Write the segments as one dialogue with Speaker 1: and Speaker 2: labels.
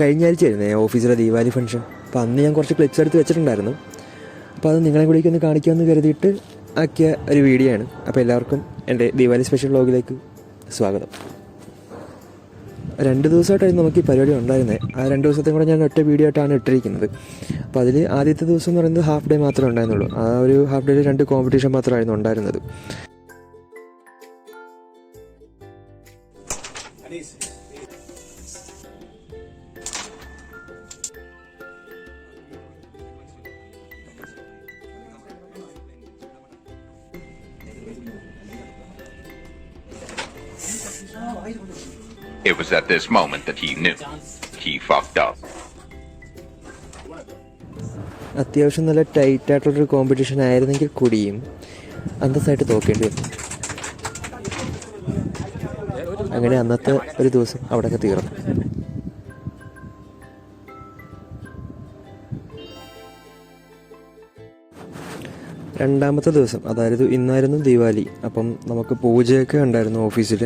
Speaker 1: കഴിഞ്ഞ ആഴ്ചയായിരുന്നേ ഓഫീസിലെ ദീപാവലി ഫംഗ്ഷൻ. അപ്പോൾ അന്ന് ഞാൻ കുറച്ച് ക്ലിപ്സ് എടുത്ത് വെച്ചിട്ടുണ്ടായിരുന്നു. അപ്പോൾ അത് നിങ്ങളെ കൂടി ഒന്ന് കാണിക്കാമെന്ന് കരുതിയിട്ട് ആക്കിയ ഒരു വീഡിയോ ആണ്. അപ്പോൾ എല്ലാവർക്കും എന്റെ ദീപാവലി സ്പെഷ്യൽ വ്ളോഗിലേക്ക് സ്വാഗതം. രണ്ട് ദിവസമായിട്ടായിരുന്നു നമുക്ക് ഈ പരിപാടി ഉണ്ടായിരുന്നത് ആ രണ്ട് ദിവസത്തെ കൂടെ ഞാൻ ഒറ്റ വീഡിയോ ആയിട്ടാണ് ഇട്ടിരിക്കുന്നത്. അപ്പോൾ അതിൽ ആദ്യത്തെ ദിവസം എന്ന് പറയുന്നത് ഹാഫ് ഡേ മാത്രമേ ഉണ്ടായിരുന്നുള്ളൂ. ആ ഒരു ഹാഫ് ഡേയിൽ രണ്ട് കോമ്പറ്റീഷൻ മാത്രമായിരുന്നു ഉണ്ടായിരുന്നത്.
Speaker 2: It was at this moment that he knew. He fucked up.
Speaker 1: അത്യാവശ്യം നല്ല ടൈറ്റ് ആയിട്ടുള്ളൊരു കോമ്പറ്റീഷൻ ആയിരുന്നെങ്കിൽ കൂടിയും അന്തസ്സായിട്ട് തോക്കേണ്ടി വന്നു അങ്ങനെ അന്നത്തെ ഒരു ദിവസം അവിടെയൊക്കെ തീർന്നു രണ്ടാമത്തെ ദിവസം അതായത് ഇന്നായിരുന്നു ദീപാവലി അപ്പം നമുക്ക് പൂജയൊക്കെ ഉണ്ടായിരുന്നു ഓഫീസിൽ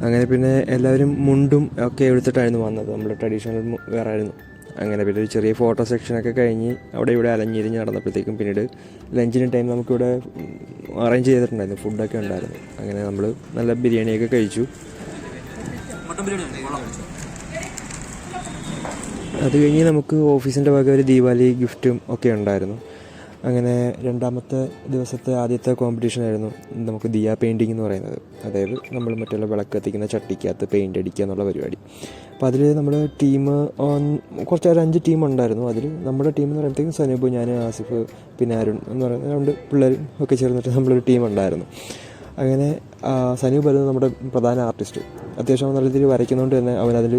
Speaker 1: അങ്ങനെ പിന്നെ എല്ലാവരും മുണ്ടും ഒക്കെ എടുത്തിട്ടായിരുന്നു വന്നത്. നമ്മുടെ ട്രഡീഷണൽ വേറെ ആയിരുന്നു അങ്ങനെ പിന്നെ ഒരു ചെറിയ ഫോട്ടോ സെക്ഷനൊക്കെ കഴിഞ്ഞ് അവിടെ ഇവിടെ അലഞ്ഞിരിഞ്ഞ് നടന്നപ്പോഴത്തേക്കും പിന്നീട് ലഞ്ചിന് ടൈം നമുക്കിവിടെ അറേഞ്ച് ചെയ്തിട്ടുണ്ടായിരുന്നു. ഫുഡൊക്കെ ഉണ്ടായിരുന്നു. അങ്ങനെ നമ്മൾ നല്ല ബിരിയാണിയൊക്കെ കഴിച്ചു. അത് കഴിഞ്ഞ് നമുക്ക് ഓഫീസിന്റെ ഭാഗം ഒരു ദീപാവലി ഗിഫ്റ്റും ഒക്കെ ഉണ്ടായിരുന്നു. അങ്ങനെ രണ്ടാമത്തെ ദിവസത്തെ ആദ്യത്തെ കോമ്പറ്റീഷൻ ആയിരുന്നു നമുക്ക് ദിയ പെയിന്റിങ് എന്ന് പറയുന്നത്. അതായത് നമ്മൾ മറ്റുള്ള വിളക്ക് കത്തിക്കുന്ന ചട്ടിക്കകത്ത് പെയിന്റ് അടിക്കുക എന്നുള്ള പരിപാടി. അപ്പോൾ അതിൽ നമ്മൾ ടീം ഓൺ കുറച്ച് ഒരു അഞ്ച് ടീം ഉണ്ടായിരുന്നു. അതിൽ നമ്മുടെ ടീം എന്ന് പറയുമ്പോഴത്തേക്കും സനൂപ് ഞാൻ ആസിഫ് പിന്നെ അരുൺ എന്ന് പറയുന്ന രണ്ട് പിള്ളേരും ഒക്കെ ചേർന്നിട്ട് നമ്മളൊരു ടീം ഉണ്ടായിരുന്നു. അങ്ങനെ സനീബ് ആയിരുന്നു നമ്മുടെ പ്രധാന ആർട്ടിസ്റ്റ് അത്യാവശ്യം നല്ല രീതിയിൽ വരയ്ക്കുന്നതുകൊണ്ട് തന്നെ അവനതിൽ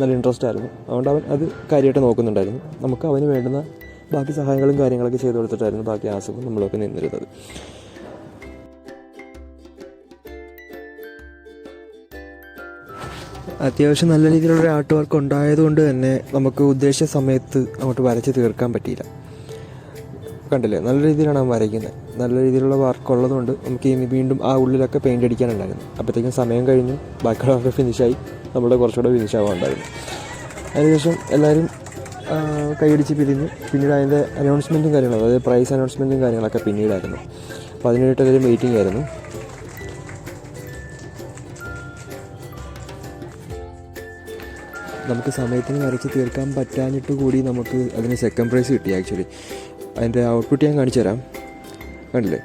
Speaker 1: നല്ല ഇൻട്രസ്റ്റ് ആയിരുന്നു. അതുകൊണ്ട് അവൻ അത് കാര്യമായിട്ട് നോക്കുന്നുണ്ടായിരുന്നു. നമുക്ക് അവന് വേണ്ടുന്ന ബാക്കി സഹായങ്ങളും കാര്യങ്ങളൊക്കെ ചെയ്തു കൊടുത്തിട്ടായിരുന്നു ബാക്കി ആസുഖം നമ്മളൊക്കെ നിന്നിരുന്നത്. അത്യാവശ്യം നല്ല രീതിയിലുള്ള ആർട്ട് വർക്ക് ഉണ്ടായതുകൊണ്ട് തന്നെ നമുക്ക് ഉദ്ദേശിച്ച സമയത്ത് അങ്ങോട്ട് വരച്ച് തീർക്കാൻ പറ്റിയില്ല. കണ്ടില്ലേ? നല്ല രീതിയിലാണ് അവൻ വരയ്ക്കുന്നത്. നല്ല രീതിയിലുള്ള വർക്ക് ഉള്ളതുകൊണ്ട് നമുക്ക് ഇനി വീണ്ടും ആ ഉള്ളിലൊക്കെ പെയിന്റ് അടിക്കാനുണ്ടായിരുന്നു. അപ്പോഴത്തേക്കും സമയം കഴിഞ്ഞു. ബാക്കിയുള്ളവർക്ക് ഫിനിഷായി നമ്മുടെ കുറച്ചുകൂടെ ഫിനിഷ് ആവാനുണ്ടായിരുന്നു. അതിനുശേഷം എല്ലാവരും കൈയടിച്ച് പിരിഞ്ഞു പിന്നീട് അതിന്റെ അനൗൺസ്മെന്റും കാര്യങ്ങളും അതായത് പ്രൈസ് അനൗൺസ്മെന്റും കാര്യങ്ങളൊക്കെ പിന്നീടായിരുന്നു. അപ്പോൾ അതിനായിട്ട് ഒരു മീറ്റിംഗ് ആയിരുന്നു. നമുക്ക് സമയത്തിന് വരച്ച് തീർക്കാൻ പറ്റാഞ്ഞിട്ട് കൂടി നമുക്ക് അതിന് സെക്കൻഡ് പ്രൈസ് കിട്ടി ആക്ച്വലി അതിന്റെ ഔട്ട്പുട്ട് ഞാൻ കാണിച്ചു തരാം. കണ്ടില്ലേ?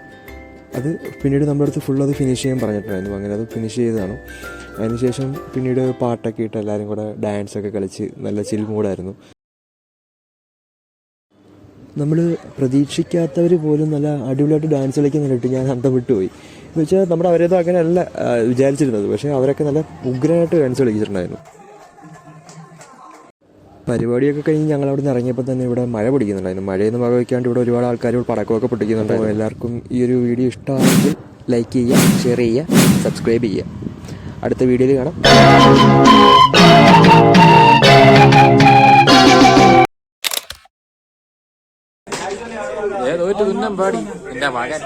Speaker 1: അത് പിന്നീട് നമ്മുടെ അടുത്ത് ഫുൾ അത് ഫിനിഷ് ചെയ്യാൻ പറഞ്ഞിട്ടുണ്ടായിരുന്നു. അങ്ങനെ അത് ഫിനിഷ് ചെയ്തതാണ്. അതിനുശേഷം പിന്നീട് പാട്ടൊക്കെ ഇട്ട് എല്ലാവരും കൂടെ ഡാൻസൊക്കെ കളിച്ച് നല്ല ചിൽ മൂഡായിരുന്നു നമ്മൾ പ്രതീക്ഷിക്കാത്തവർ പോലും നല്ല അടിപൊളിയായിട്ട് ഡാൻസ് കളിക്കുന്നുണ്ടിട്ട് ഞാൻ അന്തം വിട്ടുപോയി. എന്ന് വെച്ചാൽ നമ്മുടെ അവരേതോ അങ്ങനെയല്ല വിചാരിച്ചിരുന്നത്. പക്ഷേ അവരൊക്കെ നല്ല ഉഗ്രനായിട്ട് ഡാൻസ് കളിച്ചിട്ടുണ്ടായിരുന്നു. പരിപാടിയൊക്കെ കഴിഞ്ഞ് ഞങ്ങൾ അവിടെ നിന്ന് ഇറങ്ങിയപ്പോൾ തന്നെ ഇവിടെ മഴ പിടിക്കുന്നുണ്ടായിരുന്നു. മഴയെന്ന് ഭാഗം വയ്ക്കാണ്ട് ഇവിടെ ഒരുപാട് ആൾക്കാർ ഇവിടെ പടക്കമൊക്കെ പൊട്ടിക്കുന്നുണ്ടായിരുന്നു. എല്ലാവർക്കും ഈ ഒരു വീഡിയോ ഇഷ്ടമാണെങ്കിൽ ലൈക്ക് ചെയ്യുക ഷെയർ ചെയ്യുക സബ്സ്ക്രൈബ് ചെയ്യുക. അടുത്ത വീഡിയോയിൽ കാണാം.
Speaker 3: ഏതോ തുന്നം പാടി. എന്റെ മകൻ